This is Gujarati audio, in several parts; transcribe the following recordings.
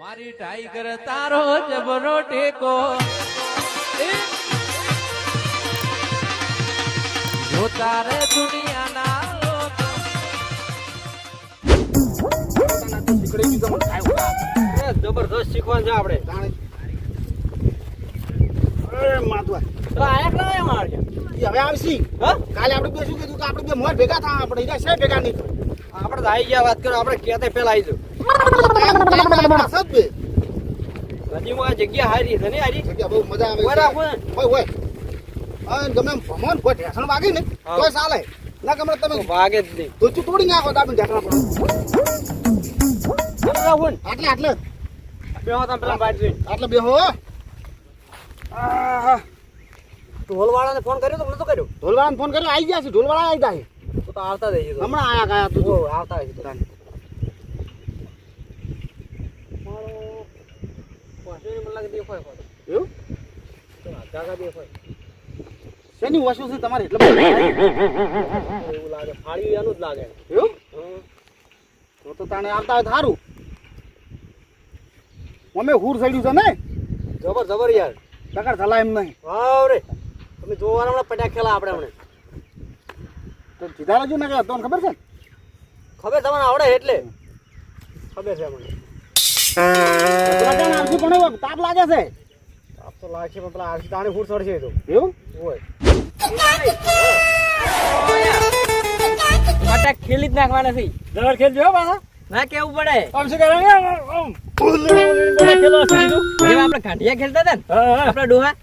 મારી ટાઈગર તારો જબરો ટેકો. જો તારે દુનિયાના જબરદસ્ત શીખવાનું છે આપણે. હવે આવશી. કાલે આપણે બે શું કીધું? કે આપણે બે મોર ભેગા થા આપણે છે ભેગા નહીં આપણે તો આવી ગયા વાત કરો આપણે ક્યાંતે પેલા આવી બે નદીમાં જગ્યા હારી છે ને હારી? જગ્યા બહુ મજા આવે હોય હોય અને ગમે કોઈ ઢેસણ વાગે ને હા. ચાલે. ના ગમે તમે તો વાગે જ નહીં. ધોચું તોડી નાખો ઢેસણ પડે આપણે આટલે આટલે. બેહો તમે પેલા બાજુ જોઈને. આટલે બેહો. ઢોલવાળાને ફોન કર્યો તો મને તો કર્યો. ઢોલવાળાને ફોન કર્યો આવી ગયા છે. ઢોલવાળા આવી છે. તો તો આવતા જઈએ હમણાં આયા ગયા તું આવતા હશે તો મારો મને લાગે દેખાય ખરો. એવું? તો દેખાય. શેની વસ્તુ છે તમારે એટલે એવું લાગે. ફાળી એનું જ લાગે. એવું. તો તો તાણે આવતા હોય સારું અમે હુર સડ્યું છે ને? જબર જબર યાર. ટકર થલા એમ નહીં. વાવ રે. તમે જોવા હમણાં પટ્યા ખેલા આપણે હમણે. તો સીધા રહેજો ને કે તમને ખબર છે? ખબર તમને આવડે એટલે. ખબર છે મને. આરસી પણ તાપ લાગે છે. આપ તો લાગશે પણ પેલા આરસી તાણી ફૂટ ચડશે તો. એવું? હોય. પટાક ખેલી જ નાખવાના છે. દર ખેલજો હો પાછા. ના કેવું પડે? આમ શું ખેલો હશે આપણે ગાંઠિયા ખેલતા હતા ને હા. ડોહા.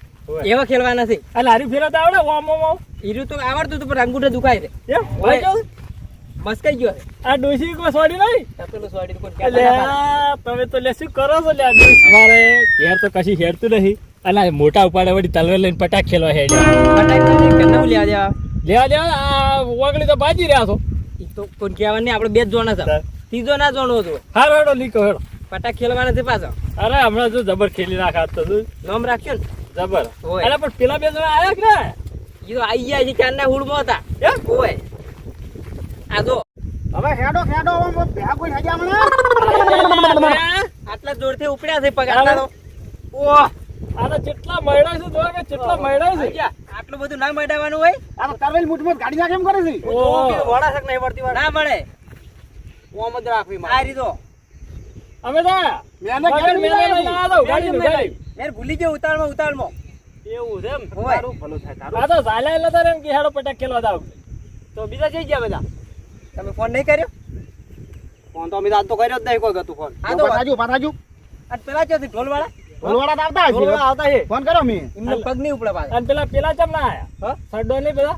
એવા ખેલવાના છે. આ લારી ફેરવતા આવડે? ઓમ ઓમ ઓમ. હીરું તો આવડતું હતું પણ અંગૂઠે દુખાય એમ? હોય. મસ્કાઈ ગયો. આ ડોસી કોઈ સોડી નહીં? પેલું સોડી તો તમે લે શું કરો છો લે આ ડોશી? અમારે ઘેર તો કશી હેરતું નહીં અલા મોટા ઉપાડે વળી તલવાર લઈને પટાક ખેલવા હે પટાક નથી, લેવા દેવા? લેવા દેવા આ ઓગળી તો બાજી રહ્યા છો. ઈ તો કોઈ કહેવા નહીં આપણે બે જ જોણા છે. ત્રીજો ના જોણો હતો. હારો હેડો લીકો હેડો પટાક ખેલવાના છે પાછો. અરે હમણાં જો જબર ખેલી નાખાત તો નામ રાખ્યો ને? જબર. અરે પણ પેલા બે જણા આયા કે ના? ઈ તો આઈ ગયા છે ક્યારના હુડમાં હતા? હોય. આ જો હવે હેડો હેડો આમ ભેગા કોઈ હેડ્યા હમણાં આટલા જોરથી ઉપડ્યા છે પગાર ઓહ. આના જેટલા મયડા છે જોવા કે જેટલા મયડા છે. આટલું બધું ના મડાવવાનું હોય? આ તો તરવેલ મુઠમાં ગાડી નાખે કરે છે. ઓહો. વડા શક નહીં પડતી ના મળે. ઓમ જ રાખવી આ રીતો. અમે તો મેને ગાડી મેલે લઈ લઈને આવ્યા હતા, યાર ભૂલી ગયો ઉતાળમાં ઉતાળમાં એવું છે એમ? તારું ભલું થાય તારું આ તો ઝાલા એટલે તારે એમ કે હેડો પટાક જાવ તો બીજા જઈ ગયા બધા. તમે ફોન નહીં કર્યો? ફોન તો અમે આજ તો કર્યો જ નહીં કોઈ ગતું ફોન. હા તો પાછાજુ પાછાજુ અને પેલા ચોથી ઢોલવાળા? ઢોલવાળા આવતા હશે. ઢોલવાળા આવતા છે ફોન કરો મેં એમને પગ નહીં ઉપડે પાછા. અને પેલા પેલા ચમ ના આયા? હ? સડ્ડો નહીં પેલા?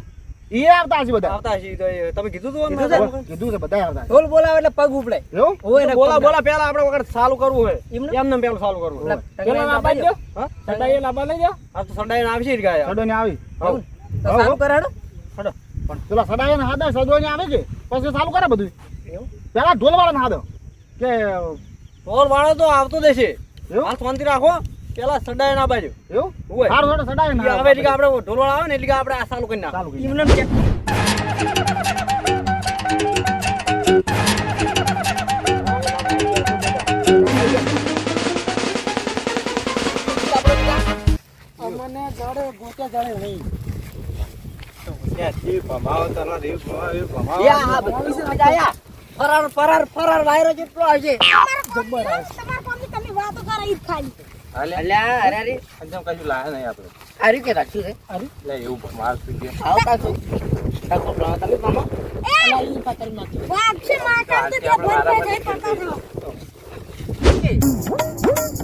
એ આવતા હશે બધા. આવતા હશે તમે કીધું તું કીધું છે? બધા આવતા ઢોલ બોલાવે એટલે પગ ઉપડે. એવું? બોલા બોલા પેલા આપણે વખત ચાલુ કરવું હોય. એમને? એમને પેલું ચાલુ કરવું હોય. એટલે પેલા ટંગાઈને લાંબા લાવજો. જ લાંબા લઈ જાઓ આ તો સંડાઈને આવશે જ ગયા. સડો ને આવી સારું. પણ પેલા સડાય ને હાદા સદો ને આવે છે પછી ચાલુ કરે બધું એવું? પેલા ઢોલવાળા ને હાદો. કે ઢોલ વાળો તો આવતો દેશે. હાલ શાંતિ રાખો. પેલા સડાય ના બાજુ. એવું? સારું સારું સડાય ના આવે હવે એટલે આપડે આપણે ઢોલ વાળા આવે ને એટલે કે આપણે આ ચાલુ કરી ના ચાલુ કરી કે-. ફરાર ફરાર ફરાર વાયરો જેટલો આવશે તમારા કોમની તમે વાતો કરો ઈ જ ખાલી અલ્યા અરે અરે કે રાખ્યું આવતા છો ઠાકોર પ્રાણ તમે મામા વાઘ છે માતા તો તે બંધ થઈ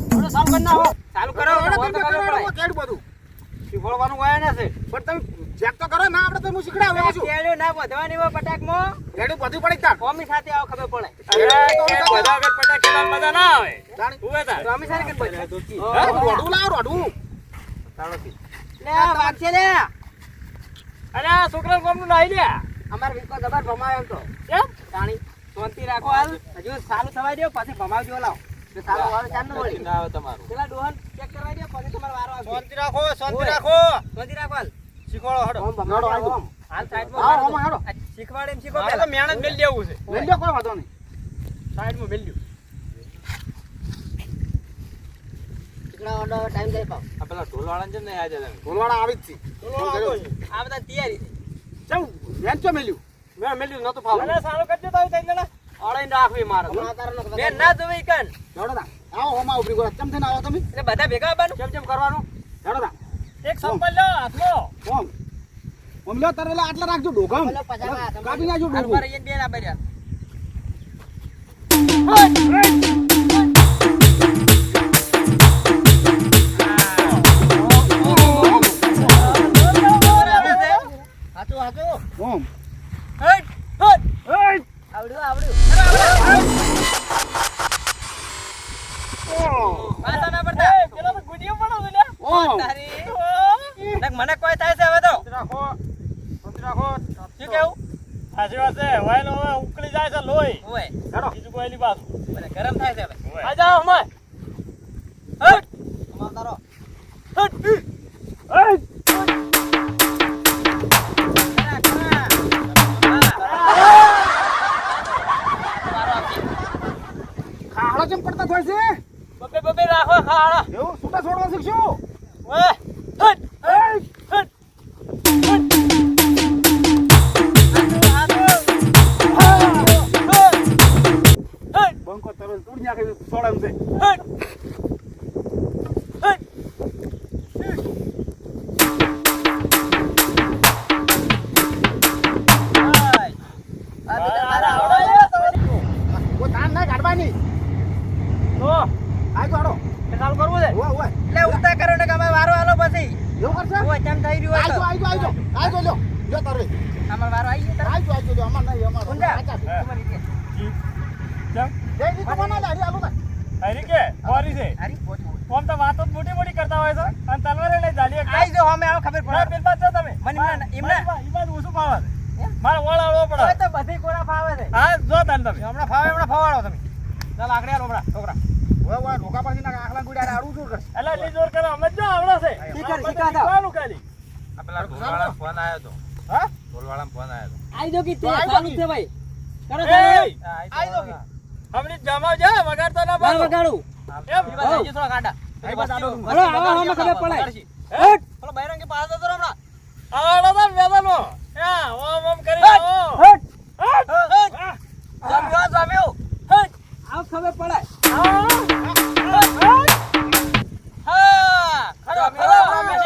શીખવાડવાનું હોય ને છે. પણ તમે ચેક તો કરો ના આપણે તો હું શીખડાવે છું કેળ્યો ના વધવાની હોય પટાકમાં. રેડી બધું પડી તાર. કોમી સાથે આવો ખબર પડે. બધા વખત પટાક ખેલવા મજા ના આવે જાણી ઊભા તો અમે સારી કે. હે, બધા રોડું લાવ રોડું. લે વાઘ છે લે. અરે છોકરા કોમનું નાઈ લે. અમાર વિકો જબર ભમાયો એમ તો. કેમ? તાણી શાંતિ રાખો હાલ. હજુ સારું થવા દો પછી ભમાવજો લાવ. તો સાલું વાળો ચાર નો વળી પેલા ડોહન ચેક કરવા દો પછી તમારો વારો આવશે. શાંતિ રાખો શાંતિ રાખો. શાંતિ રાખો હાલ શીખવાડો હડો. ઓમ ભમાવજો ઓમ. હાલ. સાઈડમાં હા, ઓમ રહો. શીખવાડે એમ શીખો તો મહેનત મેલ દેવું છે. લઈ લો કોઈ વાંધો નહીં. સાઈડમાં મેલ દ્યો. ટાઈમ થઈ પાવ. આ પેલા છે ને આજે ઢોલવાળા આવી જ છે. છે. આ બધા તૈયારી ચમ મેં ચો મેલ્યું. મેં મેલ્યું નતું ફાવ સારું કરજો તો જણા રાખવી મારે ના જોઈ કન હેડો તા. આવો હોમાં ઉભરી ગયો ચમ થઈને આવો તમે? એટલે બધા ભેગા આવવાનું? ચમ ચમ કરવાનું? હેડો તા. એક સંપલ લો આટલો ઓમ ઓમ લો તરલે આટલા રાખજો ડોગમ. કાપી નાખજો ડોગું. અમારે અહીંયા બેન આપી રહ્યા હાચું હાચું ઓમ હટ હટ આવડ્યું આવડ્યું. પાછા ના પડતા. પેલો તો ગુડિયો પડો છે લ્યા તારી. નક મને કોઈ થાય છે હવે તો. રાખો રાખો. શું કેવું? વાત છે. વાયલો હવે ઉકળી જાય છે લોહી. ઓય હેડો. બીજું કોઈ ની મને ગરમ થાય છે હવે. આ જાઓ અમે હટ. અમાર તારો. કરા, ચાલુ કરવું છે? ઓય ઓય એટલે ઉલટા કરો ને કે વારો આલો પછી. એવું કરશે? ઓય કેમ થઈ રહ્યું આજો આજો આજો આજો લ્યો. લ્યો તારે. અમાર વારો આવી ગયો આજો આજો લ્યો. અમાર નહીં અમાર ઊંધા. તમારી રીતે. કેમ જય જી તો બના લે હરી હરી કે? બોરી છે. હારી, પોચું. તો વાતો જ મોટી મોટી કરતા હોય છે. અને તલવારે લઈ જાલી આઈ જાઓ, અમે આવો ખબર પડે. બાદ તમે. મને ઓછું ફાવે છે. મારે વળ પડે. તો બધી કોરા ફાવે છે. હા જો તને તમે. હમણાં ફાવે હમણાં ફવાડો તમે. ચાલ આગળ આલો હમણાં છોકરા. ઓય ઓય ઢોકા પાછી ના આખલા ગુડારે આડું શું કરશે એટલે એટલી જોર કરે અમે જ આવડે છે. શીખર, આપણે શીખા શીખવાનું ખાલી. આ ફોન આવ્યો તો. હા? ઢોલવાળાનો ફોન આવ્યો તો. આઈ જો કે તો ચાલુ છે ભાઈ. કરો ચાલુ. આઈ તો ખરા. હમણાં જમાવ જા વગાડતો ના બાર વગાડું. એમ. ઈ બાજુ થોડા કાંટા આઈ બાજુ આડો. હલો, આવો, આવો, ખબર પડે. હે? પેલો બૈરંગી પાડો તો હમણાં. આવડો તો વેદનો યા ઓમ ઓમ કરી હટ, હટ. હટ. હટ. જમ્યો જમ્યો. હટ. આવ ખબર પડે. હા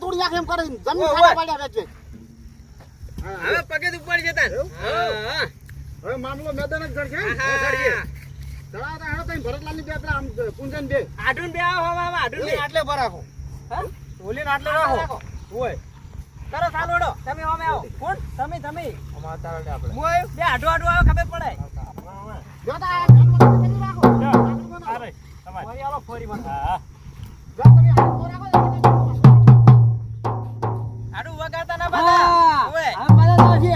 તોડી નાખે એમ કરે જમીન ઓય. પાડ્યા વેચે હવે પગે ઉપાડી જતા. હા હા. મામલો મેદાન જ જડશે હા. ચડાવતા તઈ ભરતલાલની બે પેલા આમ પૂંજન બે. આઢુન બે આવો હવે આમાં બે. આટલે ભરાખો હા? ઓલીને આટલે આટલે રાખો. રાખો. કરો ચાલો તમે હવે આવો. કોણ? તમે તમે. અમારે તારે આપણે. હું બે આઢો આઢો આવે ખબર પડે. જો તા રાખો. તમારી. ફરી આલો ફરી મને. હા જો તમે હાથ રાખો એટલે વગાડતા ના તો છે.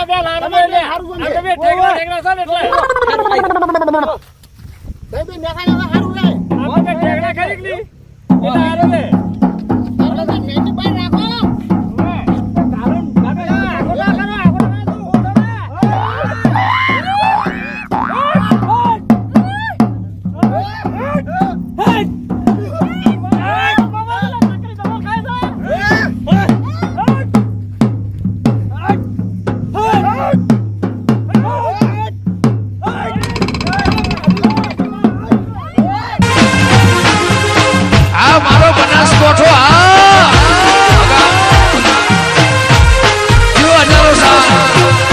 આવો ના,